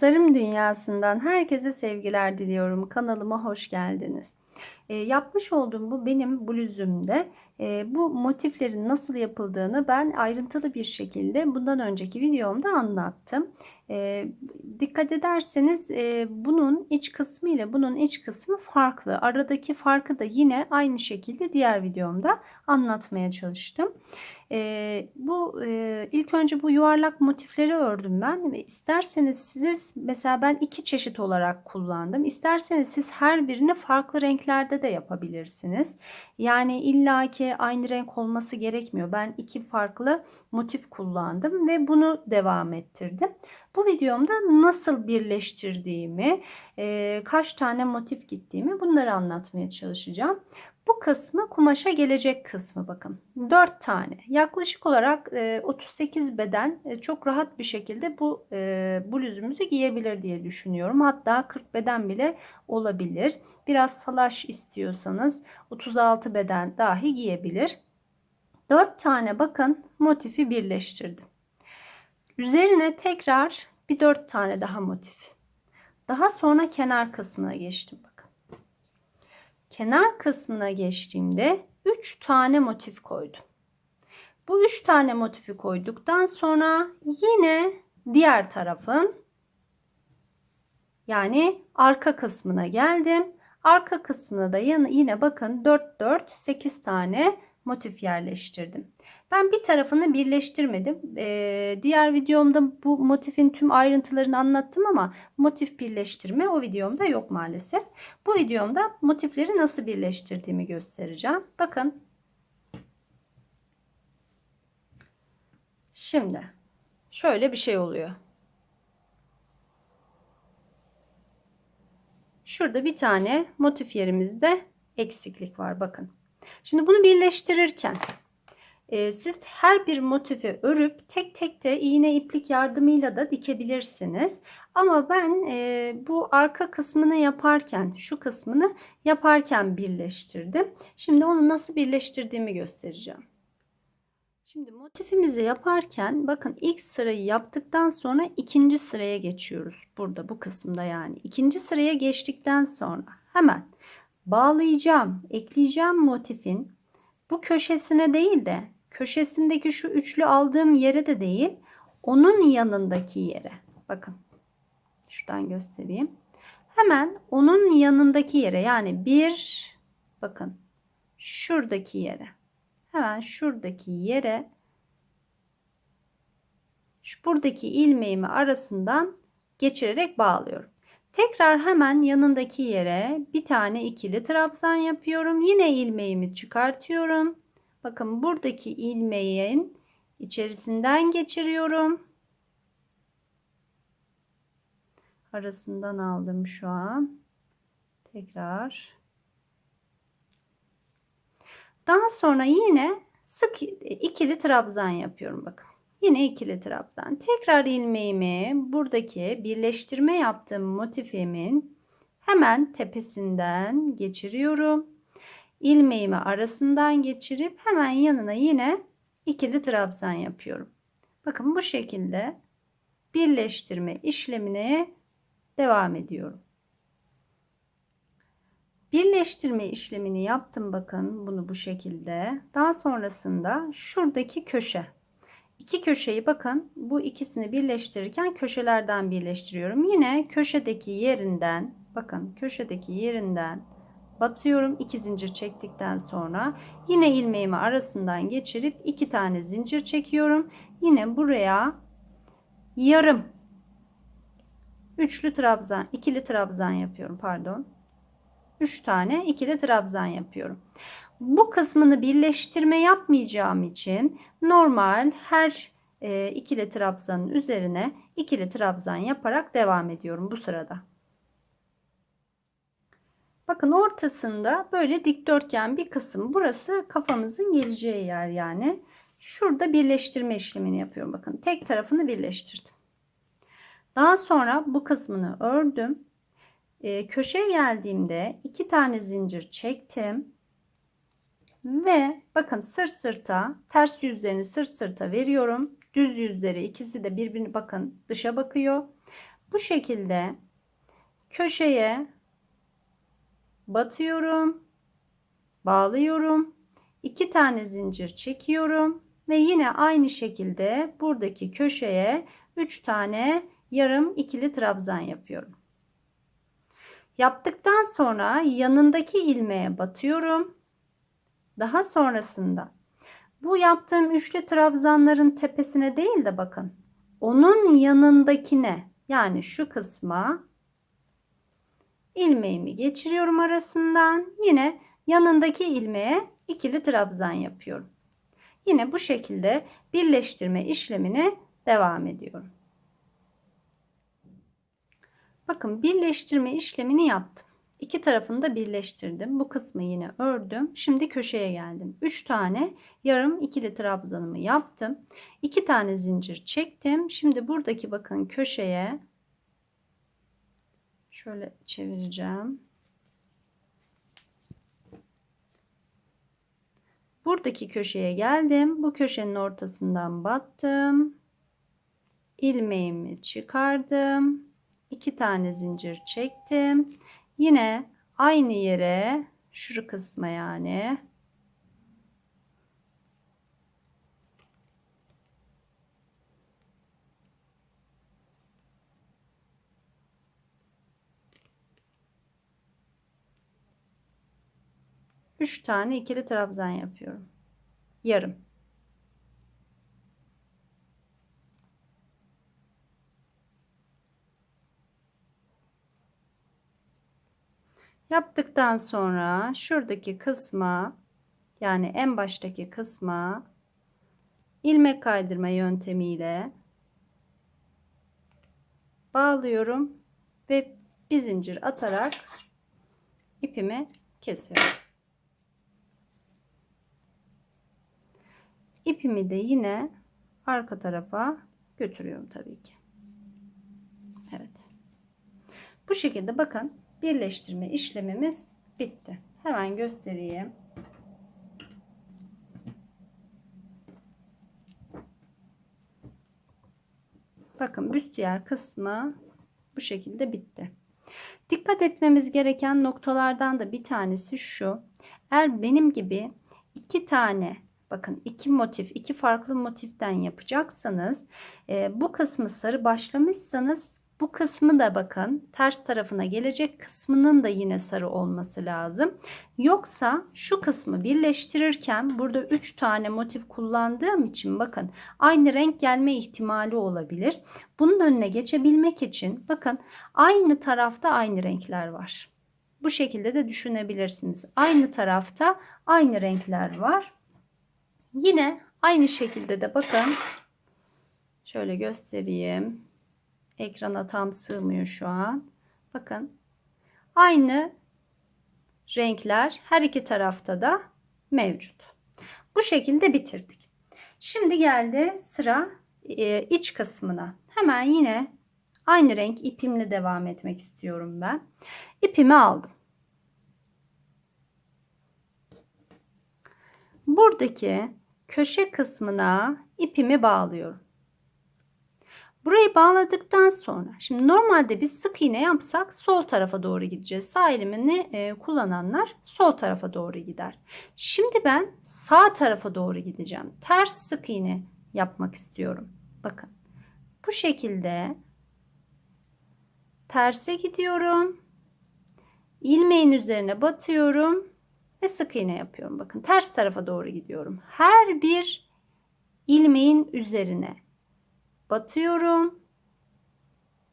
Tasarım dünyasından herkese sevgiler diliyorum. Kanalıma hoş geldiniz. E, yapmış olduğum bu benim bluzumda e, bu motiflerin nasıl yapıldığını ben ayrıntılı bir şekilde bundan önceki videomda anlattım. E, dikkat ederseniz e, bunun iç kısmı ile bunun iç kısmı farklı. Aradaki farkı da yine aynı şekilde diğer videomda anlatmaya çalıştım. E, bu e, ilk önce bu yuvarlak motifleri ördüm ben. İsterseniz siz mesela ben iki çeşit olarak kullandım. İsterseniz siz her birini farklı renklerde de yapabilirsiniz. Yani illaki aynı renk olması gerekmiyor. Ben iki farklı motif kullandım ve bunu devam ettirdim. Bu videomda nasıl birleştirdiğimi, e, kaç tane motif gittiğimi bunları anlatmaya çalışacağım. Bu kısmı kumaşa gelecek kısmı bakın. 4 tane. Yaklaşık olarak 38 beden çok rahat bir şekilde bu bluzumuzu giyebilir diye düşünüyorum. Hatta 40 beden bile olabilir. Biraz salaş istiyorsanız 36 beden dahi giyebilir. 4 tane bakın motifi birleştirdim. Üzerine tekrar bir 4 tane daha motif. Daha sonra kenar kısmına geçtim kenar kısmına geçtiğimde 3 tane motif koydum. Bu 3 tane motifi koyduktan sonra yine diğer tarafın yani arka kısmına geldim. Arka kısmına da yine bakın 4 4 8 tane motif yerleştirdim. Ben bir tarafını birleştirmedim. Ee, diğer videomda bu motifin tüm ayrıntılarını anlattım ama motif birleştirme o videomda yok maalesef. Bu videomda motifleri nasıl birleştirdiğimi göstereceğim. Bakın. Şimdi şöyle bir şey oluyor. Şurada bir tane motif yerimizde eksiklik var bakın. Şimdi bunu birleştirirken e, siz her bir motifi örüp tek tek de iğne iplik yardımıyla da dikebilirsiniz. Ama ben e, bu arka kısmını yaparken şu kısmını yaparken birleştirdim. Şimdi onu nasıl birleştirdiğimi göstereceğim. Şimdi motifimizi yaparken bakın ilk sırayı yaptıktan sonra ikinci sıraya geçiyoruz. Burada bu kısımda yani. ikinci sıraya geçtikten sonra hemen bağlayacağım, ekleyeceğim motifin bu köşesine değil de köşesindeki şu üçlü aldığım yere de değil, onun yanındaki yere. Bakın. Şuradan göstereyim. Hemen onun yanındaki yere yani bir bakın şuradaki yere. Hemen şuradaki yere şu buradaki ilmeğimi arasından geçirerek bağlıyorum. Tekrar hemen yanındaki yere bir tane ikili trabzan yapıyorum. Yine ilmeğimi çıkartıyorum. Bakın buradaki ilmeğin içerisinden geçiriyorum. Arasından aldım şu an. Tekrar. Daha sonra yine sık ikili trabzan yapıyorum bakın. Yine ikili trabzan. Tekrar ilmeğimi buradaki birleştirme yaptığım motifimin hemen tepesinden geçiriyorum. İlmeğimi arasından geçirip hemen yanına yine ikili trabzan yapıyorum. Bakın bu şekilde birleştirme işlemine devam ediyorum. Birleştirme işlemini yaptım bakın bunu bu şekilde. Daha sonrasında şuradaki köşe İki köşeyi bakın bu ikisini birleştirirken köşelerden birleştiriyorum. Yine köşedeki yerinden bakın köşedeki yerinden batıyorum. iki zincir çektikten sonra yine ilmeğimi arasından geçirip iki tane zincir çekiyorum. Yine buraya yarım üçlü trabzan, ikili trabzan yapıyorum pardon. 3 tane ikili trabzan yapıyorum. Bu kısmını birleştirme yapmayacağım için normal her e, ikili trabzanın üzerine ikili trabzan yaparak devam ediyorum bu sırada. Bakın ortasında böyle dikdörtgen bir kısım. Burası kafamızın geleceği yer yani. Şurada birleştirme işlemini yapıyorum. Bakın tek tarafını birleştirdim. Daha sonra bu kısmını ördüm. E, köşeye geldiğimde iki tane zincir çektim. Ve bakın sırt sırta ters yüzlerini sırt sırta veriyorum. Düz yüzleri ikisi de birbirini bakın dışa bakıyor. Bu şekilde köşeye batıyorum, bağlıyorum. iki tane zincir çekiyorum ve yine aynı şekilde buradaki köşeye 3 tane yarım ikili trabzan yapıyorum. Yaptıktan sonra yanındaki ilmeğe batıyorum. Daha sonrasında bu yaptığım üçlü trabzanların tepesine değil de bakın onun yanındakine yani şu kısma ilmeğimi geçiriyorum arasından. Yine yanındaki ilmeğe ikili trabzan yapıyorum. Yine bu şekilde birleştirme işlemine devam ediyorum. Bakın birleştirme işlemini yaptım. İki tarafını da birleştirdim. Bu kısmı yine ördüm. Şimdi köşeye geldim. 3 tane yarım ikili trabzanımı yaptım. 2 tane zincir çektim. Şimdi buradaki bakın köşeye şöyle çevireceğim. Buradaki köşeye geldim. Bu köşenin ortasından battım. ilmeğimi çıkardım. 2 tane zincir çektim. Yine aynı yere şu kısma yani üç tane ikili trabzan yapıyorum. Yarım. Yaptıktan sonra şuradaki kısma yani en baştaki kısma ilmek kaydırma yöntemiyle bağlıyorum ve bir zincir atarak ipimi kesiyorum. İpimi de yine arka tarafa götürüyorum tabii ki. Evet. Bu şekilde bakın birleştirme işlemimiz bitti. Hemen göstereyim. Bakın büstiyer kısmı bu şekilde bitti. Dikkat etmemiz gereken noktalardan da bir tanesi şu. Eğer benim gibi iki tane bakın iki motif iki farklı motiften yapacaksanız e, bu kısmı sarı başlamışsanız bu kısmı da bakın ters tarafına gelecek kısmının da yine sarı olması lazım. Yoksa şu kısmı birleştirirken burada 3 tane motif kullandığım için bakın aynı renk gelme ihtimali olabilir. Bunun önüne geçebilmek için bakın aynı tarafta aynı renkler var. Bu şekilde de düşünebilirsiniz. Aynı tarafta aynı renkler var. Yine aynı şekilde de bakın şöyle göstereyim. Ekrana tam sığmıyor şu an. Bakın. Aynı renkler her iki tarafta da mevcut. Bu şekilde bitirdik. Şimdi geldi sıra e, iç kısmına. Hemen yine aynı renk ipimle devam etmek istiyorum ben. İpimi aldım. Buradaki köşe kısmına ipimi bağlıyorum. Burayı bağladıktan sonra şimdi normalde biz sık iğne yapsak sol tarafa doğru gideceğiz. Sağ elimini e, kullananlar sol tarafa doğru gider. Şimdi ben sağ tarafa doğru gideceğim. Ters sık iğne yapmak istiyorum. Bakın bu şekilde terse gidiyorum. ilmeğin üzerine batıyorum ve sık iğne yapıyorum. Bakın ters tarafa doğru gidiyorum. Her bir ilmeğin üzerine batıyorum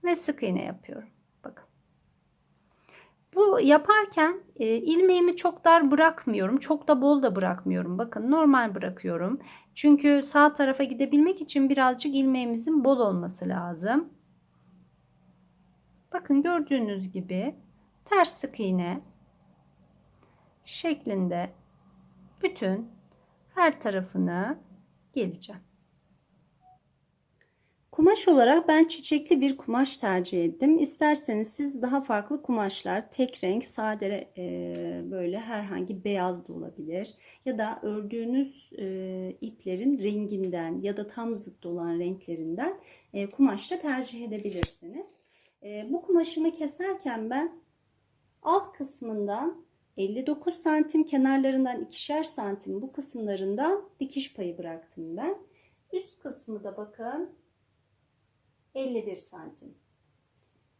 ve sık iğne yapıyorum. Bakın. Bu yaparken e, ilmeğimi çok dar bırakmıyorum. Çok da bol da bırakmıyorum. Bakın normal bırakıyorum. Çünkü sağ tarafa gidebilmek için birazcık ilmeğimizin bol olması lazım. Bakın gördüğünüz gibi ters sık iğne şeklinde bütün her tarafını geleceğim. Kumaş olarak ben çiçekli bir kumaş tercih ettim. İsterseniz siz daha farklı kumaşlar, tek renk, sade e, böyle herhangi beyaz da olabilir. Ya da ördüğünüz e, iplerin renginden ya da tam zıt olan renklerinden e, kumaşla tercih edebilirsiniz. E, bu kumaşımı keserken ben alt kısmından 59 santim kenarlarından ikişer santim bu kısımlarından dikiş payı bıraktım ben. Üst kısmı da bakın 51 santim.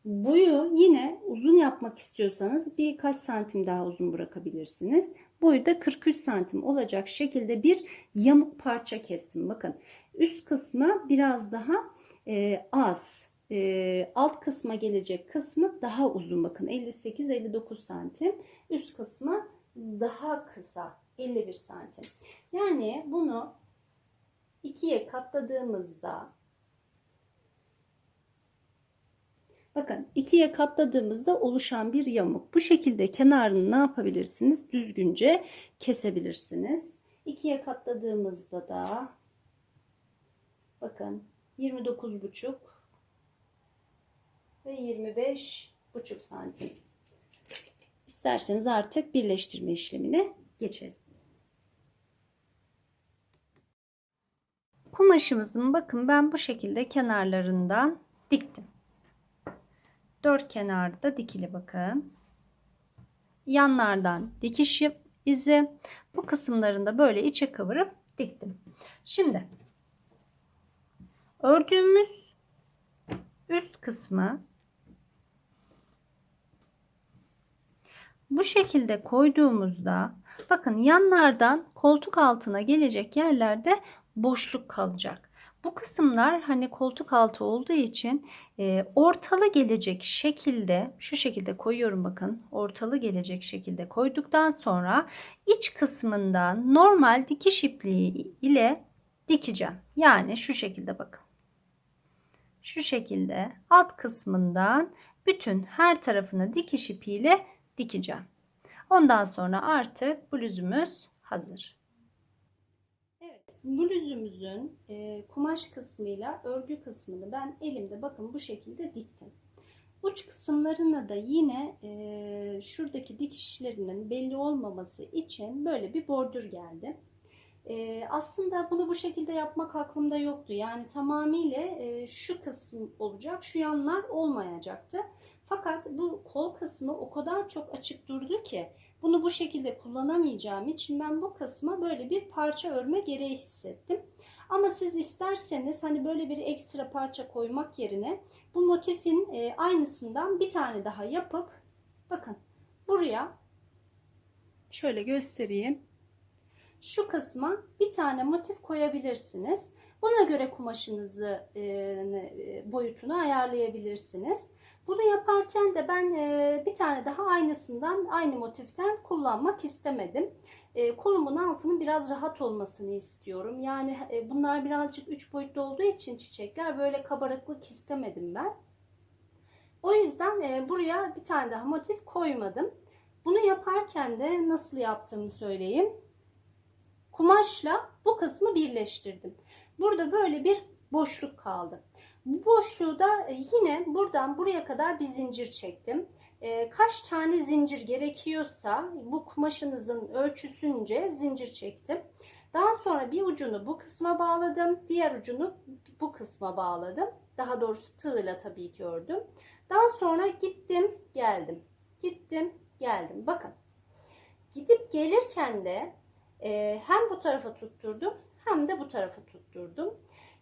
Boyu yine uzun yapmak istiyorsanız birkaç santim daha uzun bırakabilirsiniz. Boyu da 43 santim olacak şekilde bir yamuk parça kestim. Bakın üst kısmı biraz daha e, az. E, alt kısma gelecek kısmı daha uzun. Bakın 58-59 santim. Üst kısmı daha kısa 51 santim. Yani bunu ikiye katladığımızda Bakın ikiye katladığımızda oluşan bir yamuk. Bu şekilde kenarını ne yapabilirsiniz? Düzgünce kesebilirsiniz. İkiye katladığımızda da bakın 29,5 ve 25,5 santim. İsterseniz artık birleştirme işlemine geçelim. Kumaşımızın bakın ben bu şekilde kenarlarından diktim. Dört kenarda dikili bakın. Yanlardan dikiş izi. Bu kısımlarında böyle içe kıvırıp diktim. Şimdi ördüğümüz üst kısmı bu şekilde koyduğumuzda bakın yanlardan koltuk altına gelecek yerlerde boşluk kalacak. Bu kısımlar hani koltuk altı olduğu için e, ortalı gelecek şekilde şu şekilde koyuyorum bakın. Ortalı gelecek şekilde koyduktan sonra iç kısmından normal dikiş ipliği ile dikeceğim. Yani şu şekilde bakın. Şu şekilde alt kısmından bütün her tarafını dikiş ipiyle dikeceğim. Ondan sonra artık bluzumuz hazır bluzumuzun e, kumaş kısmıyla örgü kısmını ben elimde bakın bu şekilde diktim. Uç kısımlarına da yine e, şuradaki dikişlerinin belli olmaması için böyle bir bordür geldi. E, aslında bunu bu şekilde yapmak aklımda yoktu. Yani tamamıyla e, şu kısım olacak, şu yanlar olmayacaktı. Fakat bu kol kısmı o kadar çok açık durdu ki bunu bu şekilde kullanamayacağım için ben bu kısma böyle bir parça örme gereği hissettim. Ama siz isterseniz hani böyle bir ekstra parça koymak yerine bu motifin e, aynısından bir tane daha yapıp bakın buraya şöyle göstereyim. Şu kısma bir tane motif koyabilirsiniz. Buna göre kumaşınızı e, e boyutunu ayarlayabilirsiniz. Bunu yaparken de ben e, bir tane daha aynısından, aynı motiften kullanmak istemedim. E, kolumun altının biraz rahat olmasını istiyorum. Yani e, bunlar birazcık üç boyutlu olduğu için çiçekler böyle kabarıklık istemedim ben. O yüzden buraya bir tane daha motif koymadım. Bunu yaparken de nasıl yaptığımı söyleyeyim. Kumaşla bu kısmı birleştirdim. Burada böyle bir boşluk kaldı. Bu boşluğu da e, yine buradan buraya kadar bir zincir çektim. E, kaç tane zincir gerekiyorsa bu kumaşınızın ölçüsünce zincir çektim. Daha sonra bir ucunu bu kısma bağladım. Diğer ucunu bu kısma bağladım. Daha doğrusu tığla tabii ki ördüm. Daha sonra gittim geldim. Gittim geldim. Bakın gidip gelirken de e, hem bu tarafa tutturdum hem de bu tarafa tutturdum.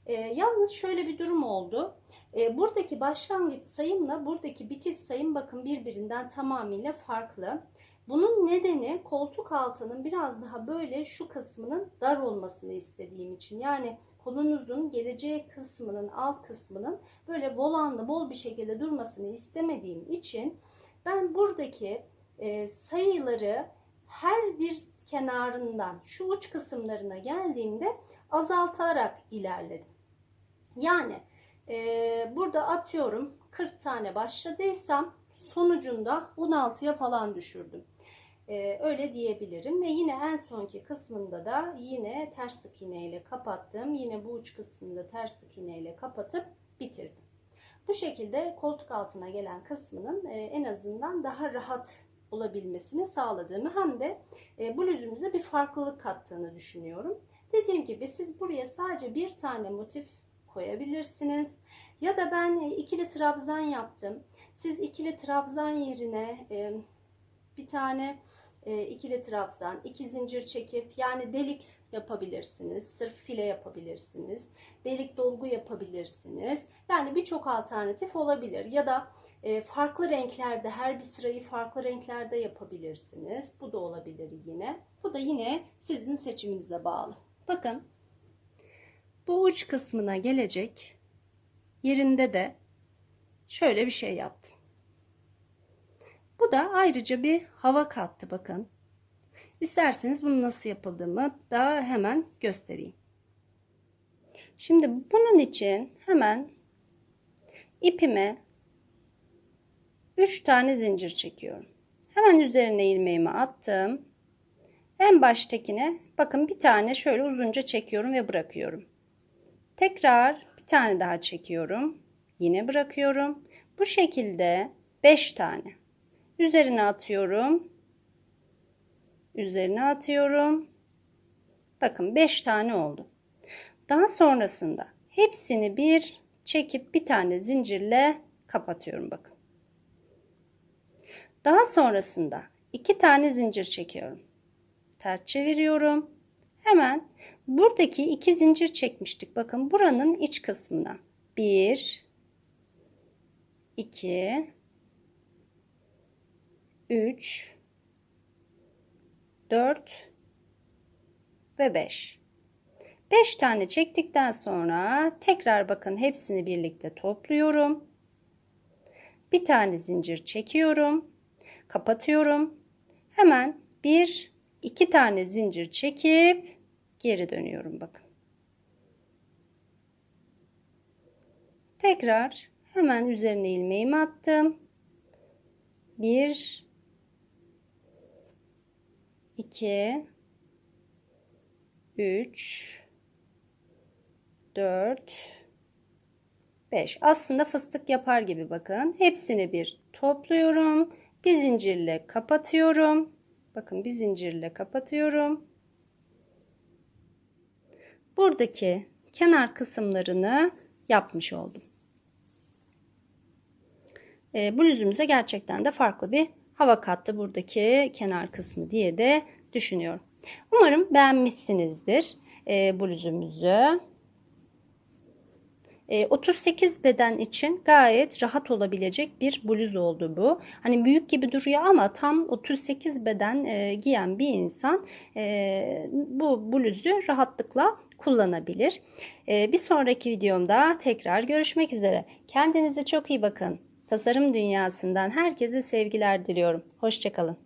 E, yalnız şöyle bir durum oldu. E, buradaki başlangıç sayımla buradaki bitiş sayım bakın birbirinden tamamıyla farklı. Bunun nedeni koltuk altının biraz daha böyle şu kısmının dar olmasını istediğim için. Yani kolunuzun geleceği kısmının alt kısmının böyle volanlı bol bir şekilde durmasını istemediğim için ben buradaki e, sayıları her bir kenarından şu uç kısımlarına geldiğimde azaltarak ilerledim. Yani e, burada atıyorum 40 tane başladıysam sonucunda 16'ya falan düşürdüm. E, öyle diyebilirim ve yine en sonki kısmında da yine ters sık iğne ile kapattım. Yine bu uç kısmında ters sık iğne ile kapatıp bitirdim. Bu şekilde koltuk altına gelen kısmının e, en azından daha rahat olabilmesini sağladığımı hem de e, bluzumuza bir farklılık kattığını düşünüyorum. Dediğim gibi siz buraya sadece bir tane motif koyabilirsiniz. Ya da ben e, ikili trabzan yaptım. Siz ikili trabzan yerine e, bir tane e, ikili trabzan, iki zincir çekip yani delik yapabilirsiniz. Sırf file yapabilirsiniz. Delik dolgu yapabilirsiniz. Yani birçok alternatif olabilir. Ya da farklı renklerde her bir sırayı farklı renklerde yapabilirsiniz. Bu da olabilir yine. Bu da yine sizin seçiminize bağlı. Bakın bu uç kısmına gelecek yerinde de şöyle bir şey yaptım. Bu da ayrıca bir hava kattı bakın. İsterseniz bunu nasıl yapıldığımı daha hemen göstereyim. Şimdi bunun için hemen ipime 3 tane zincir çekiyorum. Hemen üzerine ilmeğimi attım. En baştakine bakın bir tane şöyle uzunca çekiyorum ve bırakıyorum. Tekrar bir tane daha çekiyorum. Yine bırakıyorum. Bu şekilde 5 tane. Üzerine atıyorum. Üzerine atıyorum. Bakın 5 tane oldu. Daha sonrasında hepsini bir çekip bir tane zincirle kapatıyorum bakın. Daha sonrasında iki tane zincir çekiyorum. Ters çeviriyorum. Hemen buradaki iki zincir çekmiştik. Bakın buranın iç kısmına. Bir, iki, üç, dört ve beş. 5 tane çektikten sonra tekrar bakın hepsini birlikte topluyorum. Bir tane zincir çekiyorum. Kapatıyorum. Hemen bir iki tane zincir çekip geri dönüyorum bakın. Tekrar hemen üzerine ilmeğimi attım. Bir iki üç 4 5 aslında fıstık yapar gibi bakın hepsini bir topluyorum bir zincirle kapatıyorum. Bakın bir zincirle kapatıyorum. Buradaki kenar kısımlarını yapmış oldum. E, bluzumuza gerçekten de farklı bir hava kattı buradaki kenar kısmı diye de düşünüyorum. Umarım beğenmişsinizdir e, bluzumuzu 38 beden için gayet rahat olabilecek bir bluz oldu bu. Hani büyük gibi duruyor ama tam 38 beden e, giyen bir insan e, bu bluzu rahatlıkla kullanabilir. E, bir sonraki videomda tekrar görüşmek üzere. Kendinize çok iyi bakın. Tasarım dünyasından herkese sevgiler diliyorum. Hoşçakalın.